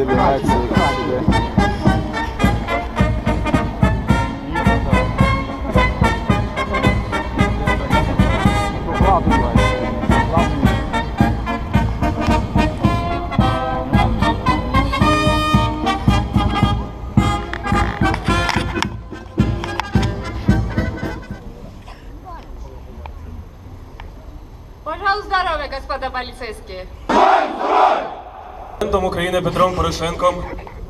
забирается к себе. Пожалуйста, здоровья, господа полицейские. Президентом України Петром Порошенком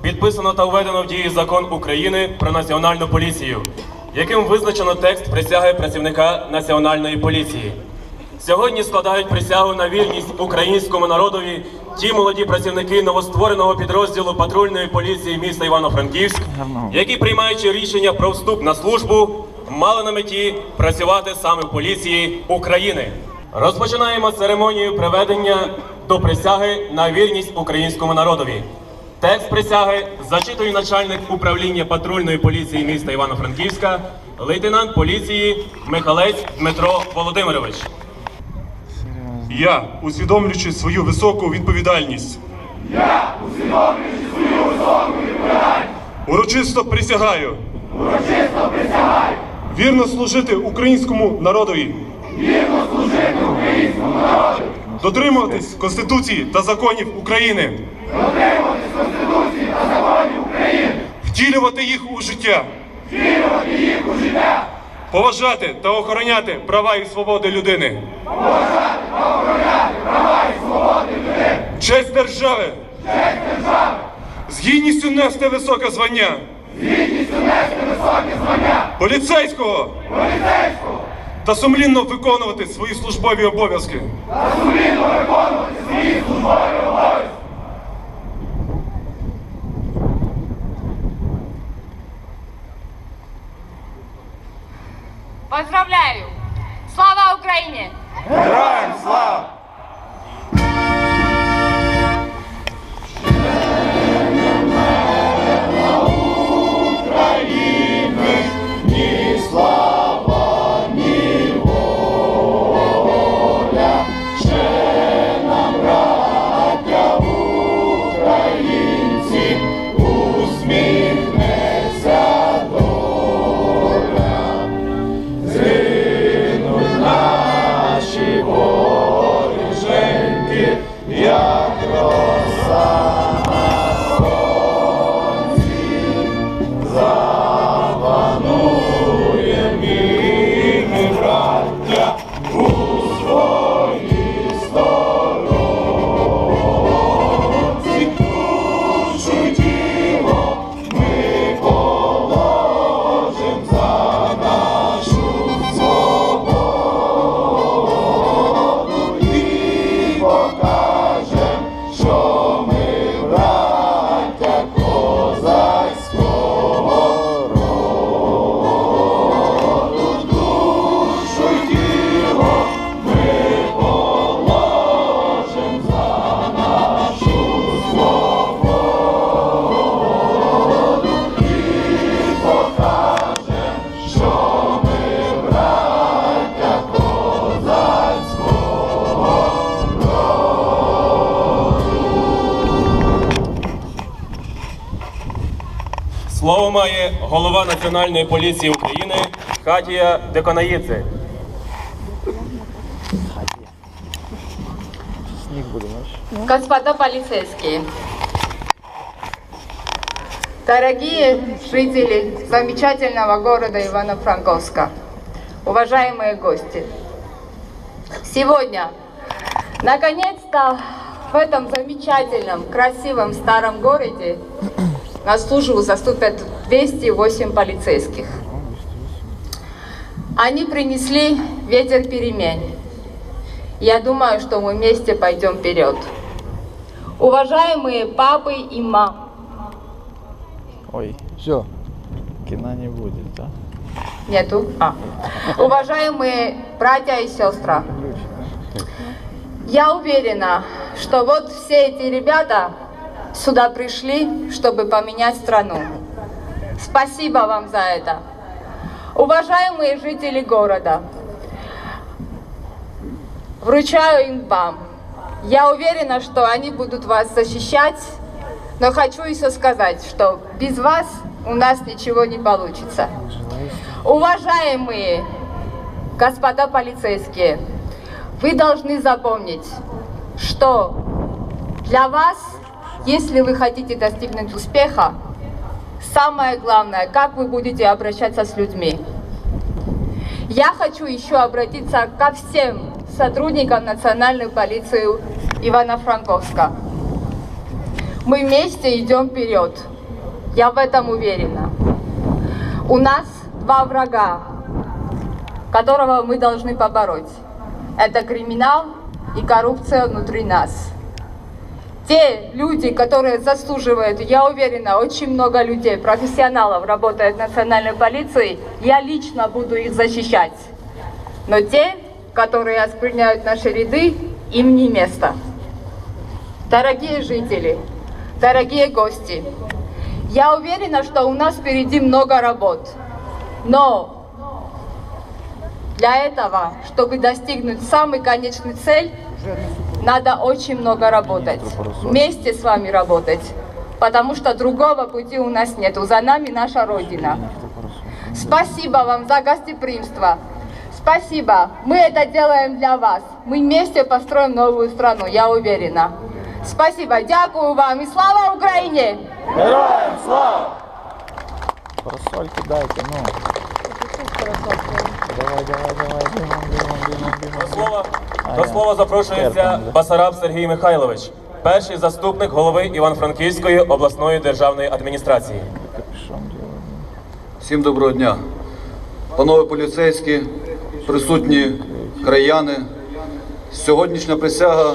підписано та введено в дію закон України про національну поліцію, яким визначено текст присяги працівника національної поліції. Сьогодні складають присягу на вірність українському народові ті молоді працівники новоствореного підрозділу патрульної поліції міста Івано-Франківськ, які приймаючи рішення про вступ на службу, мали на меті працювати саме в поліції України. Розпочинаємо церемонію приведення до присяги на вірність українському народові. Текст присяги зачитує начальник управління патрульної поліції міста Івано-Франківська, лейтенант поліції Михалець Дмитро Володимирович. Я, усвідомлюючи свою високу відповідальність. Я, усвідомлюючи свою високу відповідальність. Урочисто присягаю. Урочисто присягаю. Вірно служити українському народові. Вірно служити українському народу. Дотримуватись Конституції та законів України. Дотримуватись Конституції та законів України. Втілювати їх у життя. Втілювати їх у життя. Поважати та охороняти права і свободи людини. поважати та охороняти права і свободи людини, Честь держави! Честь держави! З гідністю нести високе звання! З гідністю нести високе звання! Поліцейського! Поліцейського! Та сумлінно виконувати свої службові обов'язки! Та сумлінно виконувати свої службові обов'язки! Поздравляю! Слава Україні! Героям слава! Lord. Має голова Національної поліції України Хатія Деконаїдзе. Господа полицейские, дорогие жители замечательного города Ивано-Франковска, уважаемые гости, сегодня, наконец-то, в этом замечательном, красивом старом городе на службу заступят 208 полицейских. Они принесли ветер перемен. Я думаю, что мы вместе пойдем вперед. Уважаемые папы и мамы, Ой, все. Кино не будет, да? нету? А. Уважаемые братья и сестры, я уверена, что вот все эти ребята сюда пришли, чтобы поменять страну. Спасибо вам за это. Уважаемые жители города, вручаю им вам. Я уверена, что они будут вас защищать Но хочу еще сказать, что без вас у нас ничего не получится. Уважаемые господа полицейские, вы должны запомнить, что для вас, если вы хотите достигнуть успеха, самое главное, как вы будете обращаться с людьми. Я хочу еще обратиться ко всем сотрудникам национальной полиции Ивано-Франковска. Мы вместе идем вперед. Я в этом уверена. У нас два врага, которого мы должны побороть. Это криминал и коррупция внутри нас. Те люди, которые заслуживают, я уверена, очень много людей, профессионалов работает в национальной полиции, я лично буду их защищать. Но те, которые оскверняют наши ряды, им не место. Дорогие жители, дорогие гости, я уверена, что у нас впереди много работ. Но для этого, чтобы достигнуть самый конечный цель, надо очень много работать. Вместе с вами работать. Потому что другого пути у нас нету. За нами наша Родина. Спасибо вам за гостеприимство. Спасибо. Мы это делаем для вас. Мы вместе построим новую страну, я уверена. Спасибо. Дякую вам. И слава Украине! Героям слава! Парасоль кидайте, ну. Давай, давай, давай, бігом, бігом, бігом, бігом. До слова, А, До слова запрошується Басараб Сергій Михайлович, перший заступник голови Івано-Франківської обласної державної адміністрації. Всім доброго дня. Панове поліцейські, присутні краяни. Сьогоднішня присяга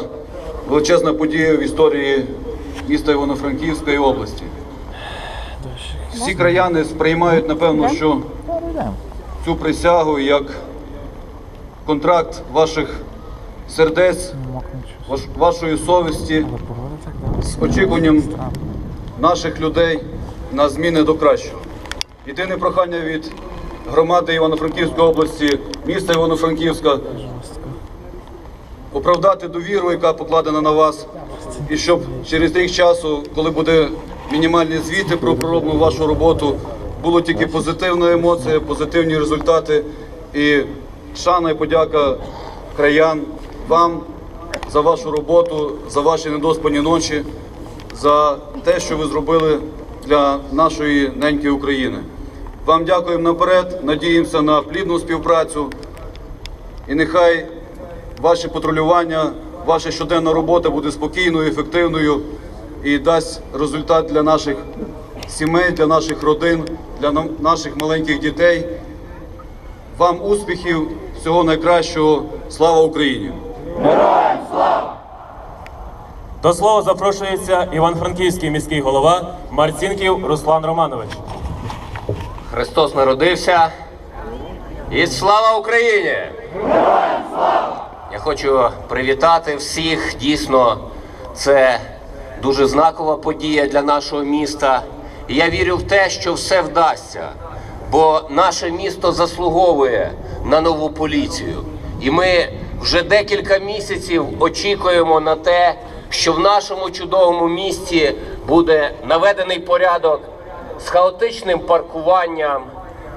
величезна подія в історії міста Івано-Франківської області. Всі краяни сприймають, напевно, що цю присягу як контракт ваших сердець, ваш- вашої совісті з очікуванням наших людей на зміни до кращого. Єдине прохання від громади Івано-Франківської області, міста Івано-Франківська, оправдати довіру, яка покладена на вас, і щоб через рік часу, коли буде мінімальні звіти про пророблену вашу роботу, було тільки позитивна емоція, позитивні результати. І шана і подяка краян вам за вашу роботу, за ваші недоспані ночі, за те, що ви зробили для нашої неньки України. Вам дякуємо наперед, надіємося на плідну співпрацю. І нехай ваше патрулювання, ваша щоденна робота буде спокійною, ефективною і дасть результат для наших сімей, для наших родин, для наших маленьких дітей. Вам успіхів, всього найкращого. Слава Україні! До слова запрошується Іван-Франківський міський голова Марцінків Руслан Романович. Христос народився. І слава Україні! Героям слава! Я хочу привітати всіх. Дійсно, це дуже знакова подія для нашого міста. І я вірю в те, що все вдасться, бо наше місто заслуговує на нову поліцію. І ми вже декілька місяців очікуємо на те, що в нашому чудовому місті буде наведений порядок з хаотичним паркуванням,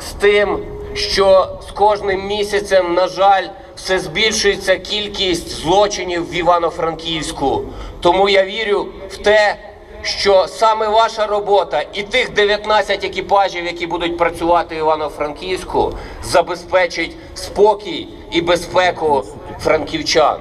з тим, що з кожним місяцем, на жаль, все збільшується кількість злочинів в Івано-Франківську. Тому я вірю в те, що саме ваша робота і тих 19 екіпажів, які будуть працювати в Івано-Франківську, забезпечить спокій і безпеку франківчан.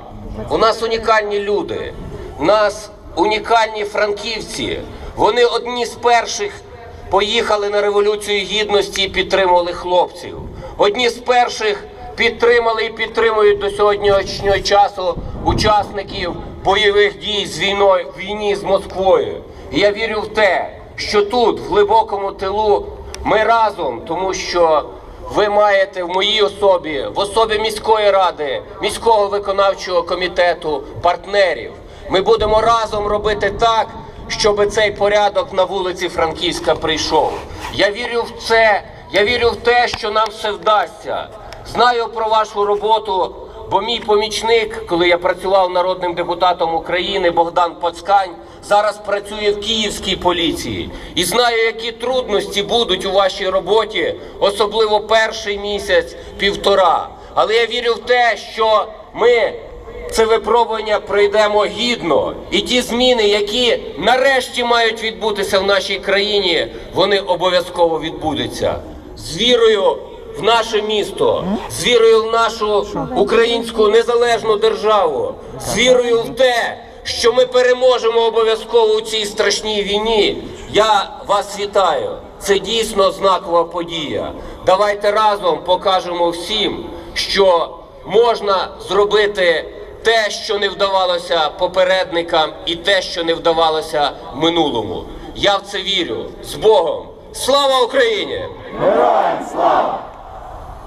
У нас унікальні люди, у нас унікальні франківці. Вони одні з перших поїхали на революцію гідності і підтримували хлопців. Одні з перших підтримали і підтримують до сьогоднішнього часу учасників бойових дій з війною війні з Москвою. Я вірю в те, що тут, в глибокому тилу, ми разом, тому що ви маєте в моїй особі, в особі міської ради, міського виконавчого комітету, партнерів. Ми будемо разом робити так, щоб цей порядок на вулиці Франківська прийшов. Я вірю в це. Я вірю в те, що нам все вдасться. Знаю про вашу роботу бо мій помічник, коли я працював народним депутатом України, Богдан Пацкань, зараз працює в київській поліції і знаю, які трудності будуть у вашій роботі, особливо перший місяць, півтора. Але я вірю в те, що ми це випробування пройдемо гідно, і ті зміни, які нарешті мають відбутися в нашій країні, вони обов'язково відбудуться. З вірою в наше місто, з вірою в нашу українську незалежну державу, з вірою в те, що ми переможемо обов'язково у цій страшній війні. Я вас вітаю. Це дійсно знакова подія. Давайте разом покажемо всім, що можна зробити те, що не вдавалося попередникам, і те, що не вдавалося минулому. Я в це вірю. З Богом! Слава Україні! Героям слава!